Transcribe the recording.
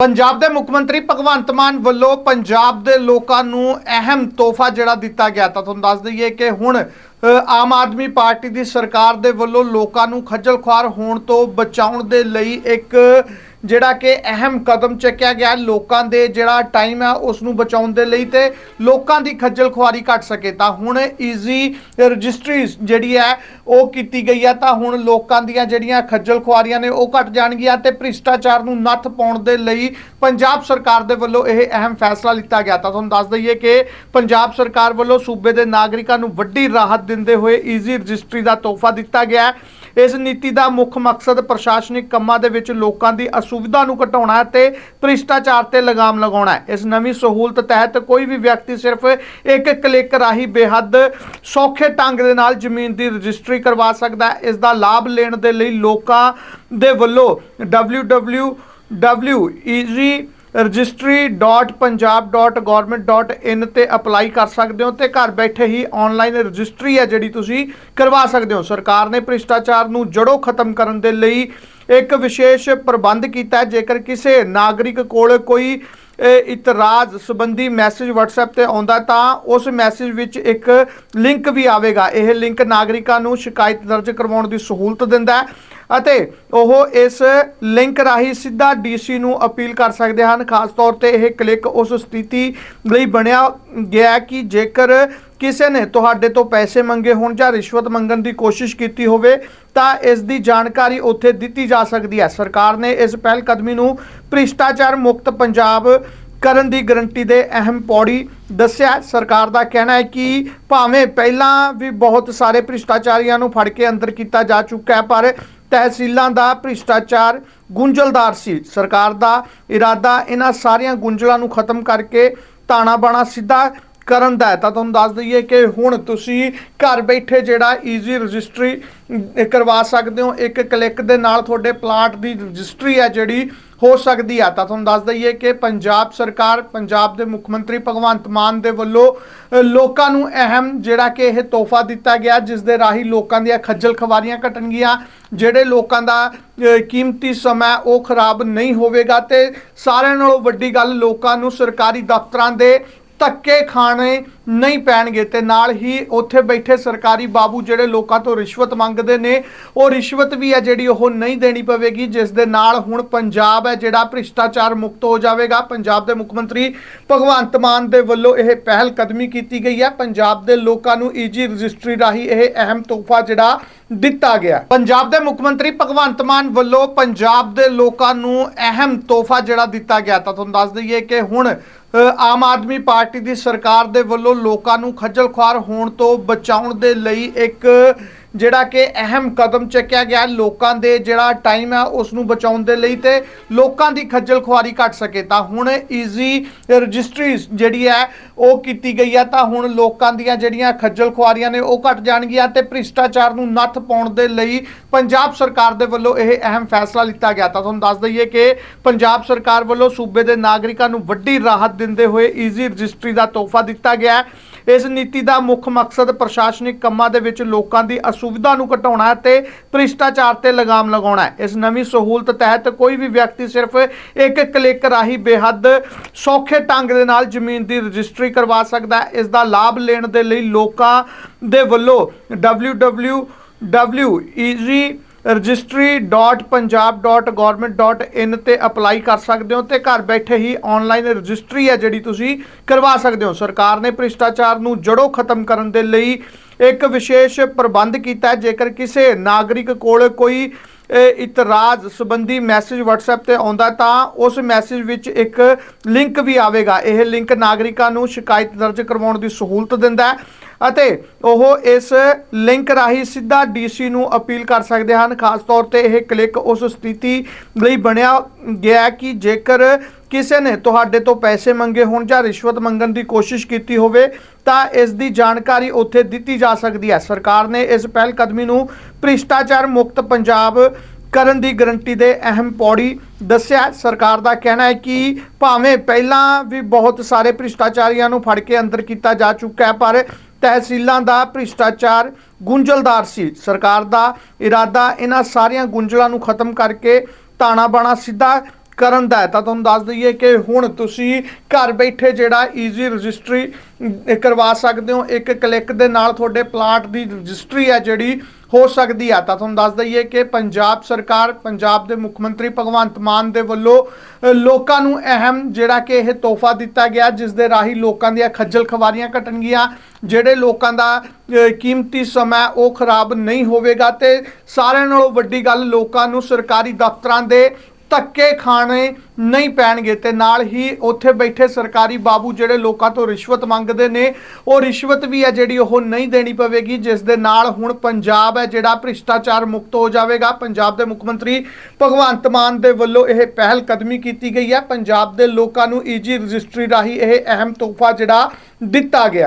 ਪੰਜਾਬ ਦੇ ਮੁੱਖ ਮੰਤਰੀ ਭਗਵੰਤ ਮਾਨ ਵੱਲੋਂ ਪੰਜਾਬ ਦੇ ਲੋਕਾਂ ਨੂੰ ਅਹਿਮ ਤੋਹਫਾ ਜਿਹੜਾ ਦਿੱਤਾ ਗਿਆ ਤਾਂ ਤੁਹਾਨੂੰ ਦੱਸ ਦਈਏ ਕਿ ਹੁਣ ਅ, ਆਮ ਆਦਮੀ ਪਾਰਟੀ ਦੀ ਸਰਕਾਰ ਦੇ ਵੱਲੋਂ ਲੋਕਾਂ ਨੂੰ ਖੱਜਲ ਖੁਆਰ ਹੋਣ ਤੋਂ ਬਚਾਉਣ ਦੇ ਲਈ ਇੱਕ ਜਿਹੜਾ ਕਿ ਅਹਿਮ ਕਦਮ ਚੱਕਿਆ ਗਿਆ ਲੋਕਾਂ ਦੇ ਜਿਹੜਾ ਟਾਈਮ ਹੈ ਉਸ ਨੂੰ ਬਚਾਉਣ ਦੇ ਲਈ ਤੇ ਲੋਕਾਂ ਦੀ ਖੱਜਲ ਖੁਆਰੀ ਘਟ ਸਕੇ। ਤਾਂ ਹੁਣ ਈਜ਼ੀ ਰਜਿਸਟਰੀ ਜਿਹੜੀ ਹੈ ਉਹ ਕੀਤੀ ਗਈ ਹੈ ਤਾਂ ਹੁਣ ਲੋਕਾਂ ਦੀਆਂ ਜਿਹੜੀਆਂ ਖੱਜਲ ਖੁਆਰੀਆਂ ਨੇ ਉਹ ਘਟ ਜਾਣਗੀਆਂ ਤੇ ਭ੍ਰਿਸ਼ਟਾਚਾਰ ਨੂੰ ਨੱਥ ਪਾਉਣ ਦੇ ਲਈ ਪੰਜਾਬ ਸਰਕਾਰ ਦੇ ਵੱਲੋਂ ਇਹ ਅਹਿਮ ਫੈਸਲਾ ਲਿੱਤਾ ਗਿਆ। ਤਾਂ ਤੁਹਾਨੂੰ ਦੱਸ ਦਈਏ ਕਿ ਪੰਜਾਬ ਸਰਕਾਰ ਵੱਲੋਂ ਸੂਬੇ ਦੇ ਨਾਗਰਿਕਾਂ ਨੂੰ ਵੱਡੀ ਰਾਹਤ ਦਿੰਦੇ ਹੋਏ ਈਜ਼ੀ ਰਜਿਸਟਰੀ ਦਾ ਤੋਹਫਾ ਦਿੱਤਾ ਗਿਆ। ਹੈ ਇਸ ਨੀਤੀ ਦਾ ਮੁੱਖ ਮਕਸਦ ਪ੍ਰਸ਼ਾਸਨਿਕ ਕੰਮਾਂ ਦੇ ਵਿੱਚ ਲੋਕਾਂ ਦੀ ਅਸੁਵਿਧਾ ਨੂੰ ਘਟਾਉਣਾ ਹੈ ਤੇ ਭ੍ਰਿਸ਼ਟਾਚਾਰ ਤੇ ਲਗਾਮ ਲਗਾਉਣਾ ਹੈ। ਇਸ ਨਵੀਂ ਸਹੂਲਤ ਤਹਿਤ ਕੋਈ ਵੀ ਵਿਅਕਤੀ ਸਿਰਫ ਇੱਕ ਕਲਿੱਕ ਰਾਹੀਂ ਬੇਹੱਦ ਸੌਖੇ ਢੰਗ ਦੇ ਨਾਲ ਜ਼ਮੀਨ ਦੀ ਰਜਿਸਟਰੀ ਕਰਵਾ ਸਕਦਾ ਹੈ। ਇਸ ਦਾ ਲਾਭ ਲੈਣ ਦੇ ਲਈ ਲੋਕਾਂ ਦੇ ਵੱਲੋਂ www.easy registry.punjab.government.in ਤੇ ਅਪਲਾਈ ਕਰ ਸਕਦੇ ਹੋ ਤੇ ਘਰ ਬੈਠੇ ਹੀ ਆਨਲਾਈਨ ਰਜਿਸਟਰੀ ਹੈ ਜਿਹੜੀ ਤੁਸੀਂ ਕਰਵਾ ਸਕਦੇ ਹੋ। ਸਰਕਾਰ ਨੇ ਭ੍ਰਿਸ਼ਟਾਚਾਰ ਨੂੰ ਜੜੋਂ ਖਤਮ ਕਰਨ ਦੇ ਲਈ ਇੱਕ ਵਿਸ਼ੇਸ਼ ਪ੍ਰਬੰਧ ਕੀਤਾ ਜੇਕਰ ਕਿਸੇ ਨਾਗਰਿਕ ਕੋਲ ਕੋਈ ਇਤਰਾਜ਼ ਸੰਬੰਧੀ ਮੈਸੇਜ WhatsApp ਤੇ ਆਉਂਦਾ ਤਾਂ ਉਸ ਮੈਸੇਜ ਵਿੱਚ ਇੱਕ ਲਿੰਕ ਵੀ ਆਵੇਗਾ। ਇਹ ਲਿੰਕ ਨਾਗਰਿਕਾਂ ਨੂੰ ਸ਼ਿਕਾਇਤ ਦਰਜ ਕਰਵਾਉਣ ਦੀ ਸਹੂਲਤ ਦਿੰਦਾ ਹੈ। ਅਤੇ ਉਹ ਇਸ ਲਿੰਕ ਰਾਹੀਂ ਸਿੱਧਾ ਡੀਸੀ ਨੂੰ ਅਪੀਲ ਕਰ ਸਕਦੇ ਹਨ। ਖਾਸ ਤੌਰ ਤੇ ਇਹ ਕਲਿੱਕ ਉਸ ਸਥਿਤੀ ਲਈ ਬਣਿਆ ਗਿਆ ਕਿ ਜੇਕਰ ਕਿਸੇ ਨੇ ਤੁਹਾਡੇ ਤੋਂ ਪੈਸੇ ਮੰਗੇ ਹੋਣ ਜਾਂ ਰਿਸ਼ਵਤ ਮੰਗਣ ਦੀ ਕੋਸ਼ਿਸ਼ ਕੀਤੀ ਹੋਵੇ, ਤਾਂ ਇਸ ਦੀ ਜਾਣਕਾਰੀ ਉੱਥੇ ਦਿੱਤੀ ਜਾ ਸਕਦੀ ਹੈ। ਸਰਕਾਰ ਨੇ ਇਸ ਪਹਿਲ ਕਦਮੀ ਨੂੰ ਭ੍ਰਿਸ਼ਟਾਚਾਰ ਮੁਕਤ ਪੰਜਾਬ ਕਰਨ ਦੀ ਗਰੰਟੀ ਦੇ ਅਹਿਮ ਪੌੜੀ ਦੱਸਿਆ ਸਰਕਾਰ ਦਾ ਕਹਿਣਾ ਹੈ ਕਿ ਭਾਵੇਂ ਪਹਿਲਾਂ ਵੀ ਬਹੁਤ ਸਾਰੇ ਭ੍ਰਿਸ਼ਟਾਚਾਰੀਆਂ ਨੂੰ ਫੜ ਕੇ ਅੰਦਰ ਕੀਤਾ ਜਾ ਚੁੱਕਾ ਹੈ, ਪਰ ਤਹਿਸੀਲਾਂ ਦਾ ਭ੍ਰਿਸ਼ਟਾਚਾਰ ਗੁੰਝਲਦਾਰ ਸੀ। ਸਰਕਾਰ ਦਾ ਇਰਾਦਾ ਇਹਨਾਂ ਸਾਰੀਆਂ ਗੁੰਝਲਾਂ ਨੂੰ ਖਤਮ ਕਰਕੇ ਤਾਣਾ ਬਾਣਾ ਸਿੱਧਾ ਕਰਨ ਦਾ ਹੈ। ਤਾਂ ਤੁਹਾਨੂੰ ਦੱਸ ਦਈਏ ਕਿ ਹੁਣ ਤੁਸੀਂ ਘਰ ਬੈਠੇ ਜਿਹੜਾ ਈਜ਼ੀ ਰਜਿਸਟਰੀ ਕਰਵਾ ਸਕਦੇ ਹੋ। ਇੱਕ ਕਲਿੱਕ ਦੇ ਨਾਲ ਤੁਹਾਡੇ ਪਲਾਟ ਦੀ ਰਜਿਸਟਰੀ ਹੈ ਜਿਹੜੀ, ਹੋ ਸਕਦੀ ਹੈ ਤਾਂ ਤੁਹਾਨੂੰ ਦੱਸ ਦਈਏ ਕਿ ਪੰਜਾਬ ਸਰਕਾਰ, ਪੰਜਾਬ ਦੇ ਮੁੱਖ ਮੰਤਰੀ ਭਗਵੰਤ ਮਾਨ ਦੇ ਵੱਲੋਂ ਲੋਕਾਂ ਨੂੰ ਅਹਿਮ ਜਿਹੜਾ ਕਿ ਇਹ ਤੋਹਫਾ ਦਿੱਤਾ ਗਿਆ, ਜਿਸ ਦੇ ਰਾਹੀਂ ਲੋਕਾਂ ਦੀਆਂ ਖੱਜਲ ਖਵਾਰੀਆਂ ਘਟਣਗੀਆਂ। ਜਿਹੜੇ ਲੋਕਾਂ ਦਾ ਕੀਮਤੀ ਸਮਾਂ ਉਹ ਖਰਾਬ ਨਹੀਂ ਹੋਵੇਗਾ। ਤੇ ਸਾਰਿਆਂ ਨਾਲੋਂ ਵੱਡੀ ਗੱਲ ਲੋਕਾਂ ਨੂੰ ਸਰਕਾਰੀ ਦਫ਼ਤਰਾਂ ਦੇ ਧੱਕੇ ਖਾਣੇ ਨਹੀਂ ਪੈਣਗੇ ਤੇ ਨਾਲ ਹੀ ਉੱਥੇ ਬੈਠੇ ਸਰਕਾਰੀ ਬਾਬੂ ਜਿਹੜੇ ਲੋਕਾਂ ਤੋਂ ਰਿਸ਼ਵਤ ਮੰਗਦੇ ਨੇ, ਉਹ ਰਿਸ਼ਵਤ ਵੀ ਹੈ ਜਿਹੜੀ ਉਹ ਨਹੀਂ ਦੇਣੀ ਪਵੇਗੀ, ਜਿਸ ਦੇ ਨਾਲ ਹੁਣ ਪੰਜਾਬ ਹੈ ਜਿਹੜਾ ਭ੍ਰਿਸ਼ਟਾਚਾਰ ਮੁਕਤ ਹੋ ਜਾਵੇਗਾ। ਪੰਜਾਬ ਦੇ ਮੁੱਖ ਮੰਤਰੀ ਭਗਵੰਤ ਮਾਨ ਦੇ ਵੱਲੋਂ ਇਹ ਪਹਿਲ ਕਦਮੀ ਕੀਤੀ ਗਈ ਹੈ। ਪੰਜਾਬ ਦੇ ਲੋਕਾਂ ਨੂੰ ਈਜੀ ਰਜਿਸਟਰੀ ਰਾਹੀਂ ਇਹ ਅਹਿਮ ਤੋਹਫਾ ਜਿਹੜਾ ਦਿੱਤਾ ਗਿਆ ਪੰਜਾਬ ਦੇ ਮੁੱਖ ਮੰਤਰੀ ਭਗਵੰਤ ਮਾਨ ਵੱਲੋਂ ਪੰਜਾਬ ਦੇ ਲੋਕਾਂ ਨੂੰ ਅਹਿਮ ਤੋਹਫਾ ਜਿਹੜਾ ਦਿੱਤਾ ਗਿਆ, ਤਾਂ ਤੁਹਾਨੂੰ ਦੱਸ ਦਈਏ ਕਿ ਹੁਣ ਆਮ ਆਦਮੀ ਪਾਰਟੀ ਦੀ ਸਰਕਾਰ ਦੇ ਵੱਲੋਂ ਲੋਕਾਂ ਨੂੰ ਖੱਜਲ ਖੁਆਰ ਹੋਣ ਤੋਂ ਬਚਾਉਣ ਦੇ ਲਈ ਇੱਕ ਜਿਹੜਾ ਕਿ ਅਹਿਮ ਕਦਮ ਚੱਕਿਆ ਗਿਆ ਲੋਕਾਂ ਦੇ ਜਿਹੜਾ ਟਾਈਮ ਹੈ ਉਸ ਨੂੰ ਬਚਾਉਣ ਦੇ ਲਈ ਤੇ ਲੋਕਾਂ ਦੀ ਖੱਜਲ ਖੁਆਰੀ ਘਟ ਸਕੇ। ਤਾਂ ਹੁਣ ਈਜ਼ੀ ਰਜਿਸਟਰੀ ਜਿਹੜੀ ਹੈ ਉਹ ਕੀਤੀ ਗਈ ਹੈ ਤਾਂ ਹੁਣ ਲੋਕਾਂ ਦੀਆਂ ਜਿਹੜੀਆਂ ਖੱਜਲ ਖੁਆਰੀਆਂ ਨੇ ਉਹ ਘਟ ਜਾਣਗੀਆਂ ਤੇ ਭ੍ਰਿਸ਼ਟਾਚਾਰ ਨੂੰ ਨੱਥ ਪਾਉਣ ਦੇ ਲਈ ਪੰਜਾਬ ਸਰਕਾਰ ਦੇ ਵੱਲੋਂ ਇਹ ਅਹਿਮ ਫੈਸਲਾ ਲਿੱਤਾ ਗਿਆ। ਤਾਂ ਤੁਹਾਨੂੰ ਦੱਸ ਦਈਏ ਕਿ ਪੰਜਾਬ ਸਰਕਾਰ ਵੱਲੋਂ ਸੂਬੇ ਦੇ ਨਾਗਰਿਕਾਂ ਨੂੰ ਵੱਡੀ ਰਾਹਤ ਦਿੰਦੇ ਹੋਏ ਈਜ਼ੀ ਰਜਿਸਟਰੀ ਦਾ ਤੋਹਫਾ ਦਿੱਤਾ ਗਿਆ। ਹੈ ਇਸ ਨੀਤੀ ਦਾ ਮੁੱਖ ਮਕਸਦ ਪ੍ਰਸ਼ਾਸਨਿਕ ਕੰਮਾਂ ਦੇ ਵਿੱਚ ਲੋਕਾਂ ਦੀ ਅਸੁਵਿਧਾ ਨੂੰ ਘਟਾਉਣਾ ਹੈ ਤੇ ਭ੍ਰਿਸ਼ਟਾਚਾਰ ਤੇ ਲਗਾਮ ਲਗਾਉਣਾ ਹੈ। ਇਸ ਨਵੀਂ ਸਹੂਲਤ ਤਹਿਤ ਕੋਈ ਵੀ ਵਿਅਕਤੀ ਸਿਰਫ ਇੱਕ ਕਲਿੱਕ ਰਾਹੀਂ ਬੇਹੱਦ ਸੌਖੇ ਢੰਗ ਦੇ ਨਾਲ ਜ਼ਮੀਨ ਦੀ ਰਜਿਸਟਰੀ ਕਰਵਾ ਸਕਦਾ ਹੈ। ਇਸ ਦਾ ਲਾਭ ਲੈਣ ਦੇ ਲਈ ਲੋਕਾਂ ਦੇ ਵੱਲੋਂ www.easy registry.punjab.government.in ਤੇ ਅਪਲਾਈ ਕਰ ਸਕਦੇ ਹੋ ਤੇ ਘਰ ਬੈਠੇ ਹੀ ਆਨਲਾਈਨ ਰਜਿਸਟਰੀ ਹੈ ਜਿਹੜੀ ਤੁਸੀਂ ਕਰਵਾ ਸਕਦੇ ਹੋ। ਸਰਕਾਰ ਨੇ ਭ੍ਰਿਸ਼ਟਾਚਾਰ ਨੂੰ ਜੜੋਂ ਖਤਮ ਕਰਨ ਦੇ ਲਈ ਇੱਕ ਵਿਸ਼ੇਸ਼ ਪ੍ਰਬੰਧ ਕੀਤਾ ਹੈ। ਜੇਕਰ ਕਿਸੇ ਨਾਗਰਿਕ ਕੋਲ ਕੋਈ ਇਤਰਾਜ਼ ਸੰਬੰਧੀ ਮੈਸੇਜ WhatsApp ਤੇ ਆਉਂਦਾ ਤਾਂ ਉਸ ਮੈਸੇਜ ਵਿੱਚ ਇੱਕ ਲਿੰਕ ਵੀ ਆਵੇਗਾ। ਇਹ ਲਿੰਕ ਨਾਗਰਿਕਾਂ ਨੂੰ ਸ਼ਿਕਾਇਤ ਦਰਜ ਕਰਵਾਉਣ ਦੀ ਸਹੂਲਤ ਦਿੰਦਾ ਹੈ। ਅਤੇ ਉਹ ਇਸ ਲਿੰਕ ਰਾਹੀਂ ਸਿੱਧਾ ਡੀਸੀ ਨੂੰ ਅਪੀਲ ਕਰ ਸਕਦੇ ਹਨ। ਖਾਸ ਤੌਰ ਤੇ ਇਹ ਕਲਿੱਕ ਉਸ ਸਥਿਤੀ ਲਈ ਬਣਿਆ ਗਿਆ ਕਿ ਜੇਕਰ ਕਿਸੇ ਨੇ ਤੁਹਾਡੇ ਤੋਂ ਪੈਸੇ ਮੰਗੇ ਹੋਣ ਜਾਂ ਰਿਸ਼ਵਤ ਮੰਗਣ ਦੀ ਕੋਸ਼ਿਸ਼ ਕੀਤੀ ਹੋਵੇ, ਤਾਂ ਇਸ ਦੀ ਜਾਣਕਾਰੀ ਉੱਥੇ ਦਿੱਤੀ ਜਾ ਸਕਦੀ ਹੈ। ਸਰਕਾਰ ਨੇ ਇਸ ਪਹਿਲ ਕਦਮੀ ਨੂੰ ਭ੍ਰਿਸ਼ਟਾਚਾਰ ਮੁਕਤ ਪੰਜਾਬ ਕਰਨ ਦੀ ਗਰੰਟੀ ਦੇ ਅਹਿਮ ਪੌੜੀ ਦੱਸਿਆ ਸਰਕਾਰ ਦਾ ਕਹਿਣਾ ਹੈ ਕਿ ਭਾਵੇਂ ਪਹਿਲਾਂ ਵੀ ਬਹੁਤ ਸਾਰੇ ਭ੍ਰਿਸ਼ਟਾਚਾਰੀਆਂ ਨੂੰ ਫੜ ਕੇ ਅੰਦਰ ਕੀਤਾ ਜਾ ਚੁੱਕਾ ਹੈ, ਪਰ ਤਹਿਸੀਲਾਂ ਦਾ ਭ੍ਰਿਸ਼ਟਾਚਾਰ ਗੁੰਝਲਦਾਰ ਸੀ। ਸਰਕਾਰ ਦਾ ਇਰਾਦਾ ਇਹਨਾਂ ਸਾਰੀਆਂ ਗੁੰਝਲਾਂ ਨੂੰ ਖਤਮ ਕਰਕੇ ਤਾਣਾ ਬਾਣਾ ਸਿੱਧਾ ਕਰਨ ਦਾ ਹੈ। ਤਾਂ ਤੁਹਾਨੂੰ ਦੱਸ ਦਈਏ ਕਿ ਹੁਣ ਤੁਸੀਂ ਘਰ ਬੈਠੇ ਜਿਹੜਾ ਈਜ਼ੀ ਰਜਿਸਟਰੀ ਕਰਵਾ ਸਕਦੇ ਹੋ। ਇੱਕ ਕਲਿੱਕ ਦੇ ਨਾਲ ਤੁਹਾਡੇ ਪਲਾਟ ਦੀ ਰਜਿਸਟਰੀ ਹੈ ਜਿਹੜੀ, ਹੋ ਸਕਦੀ ਹੈ। ਤਾਂ ਤੁਹਾਨੂੰ ਦੱਸ ਦਈਏ ਕਿ ਪੰਜਾਬ ਸਰਕਾਰ, ਪੰਜਾਬ ਦੇ ਮੁੱਖ ਮੰਤਰੀ ਭਗਵੰਤ ਮਾਨ ਦੇ ਵੱਲੋਂ ਲੋਕਾਂ ਨੂੰ ਅਹਿਮ ਜਿਹੜਾ ਕਿ ਇਹ ਤੋਹਫਾ ਦਿੱਤਾ ਗਿਆ, ਜਿਸ ਦੇ ਰਾਹੀਂ ਲੋਕਾਂ ਦੀਆਂ ਖੱਜਲ ਖਵਾਰੀਆਂ ਘਟਣਗੀਆਂ। ਜਿਹੜੇ ਲੋਕਾਂ ਦਾ ਕੀਮਤੀ ਸਮਾਂ ਉਹ ਖਰਾਬ ਨਹੀਂ ਹੋਵੇਗਾ। ਤੇ ਸਾਰਿਆਂ ਨਾਲੋਂ ਵੱਡੀ ਗੱਲ ਲੋਕਾਂ ਨੂੰ ਸਰਕਾਰੀ ਦਫ਼ਤਰਾਂ ਦੇ ਧੱਕੇ ਖਾਣੇ ਨਹੀਂ ਪੈਣਗੇ ਤੇ ਨਾਲ ਹੀ ਉੱਥੇ ਬੈਠੇ ਸਰਕਾਰੀ ਬਾਬੂ ਜਿਹੜੇ ਲੋਕਾਂ ਤੋਂ ਰਿਸ਼ਵਤ ਮੰਗਦੇ ਨੇ, ਉਹ ਰਿਸ਼ਵਤ ਵੀ ਹੈ ਜਿਹੜੀ ਉਹ ਨਹੀਂ ਦੇਣੀ ਪਵੇਗੀ, ਜਿਸ ਦੇ ਨਾਲ ਹੁਣ ਪੰਜਾਬ ਹੈ ਜਿਹੜਾ ਭ੍ਰਿਸ਼ਟਾਚਾਰ ਮੁਕਤ ਹੋ ਜਾਵੇਗਾ। ਪੰਜਾਬ ਦੇ ਮੁੱਖ ਮੰਤਰੀ ਭਗਵੰਤ ਮਾਨ ਦੇ ਵੱਲੋਂ ਇਹ ਪਹਿਲ ਕਦਮੀ ਕੀਤੀ ਗਈ ਹੈ। ਪੰਜਾਬ ਦੇ ਲੋਕਾਂ ਨੂੰ ਈਜੀ ਰਜਿਸਟਰੀ ਰਾਹੀਂ ਇਹ ਅਹਿਮ ਤੋਹਫਾ ਜਿਹੜਾ ਦਿੱਤਾ ਗਿਆ।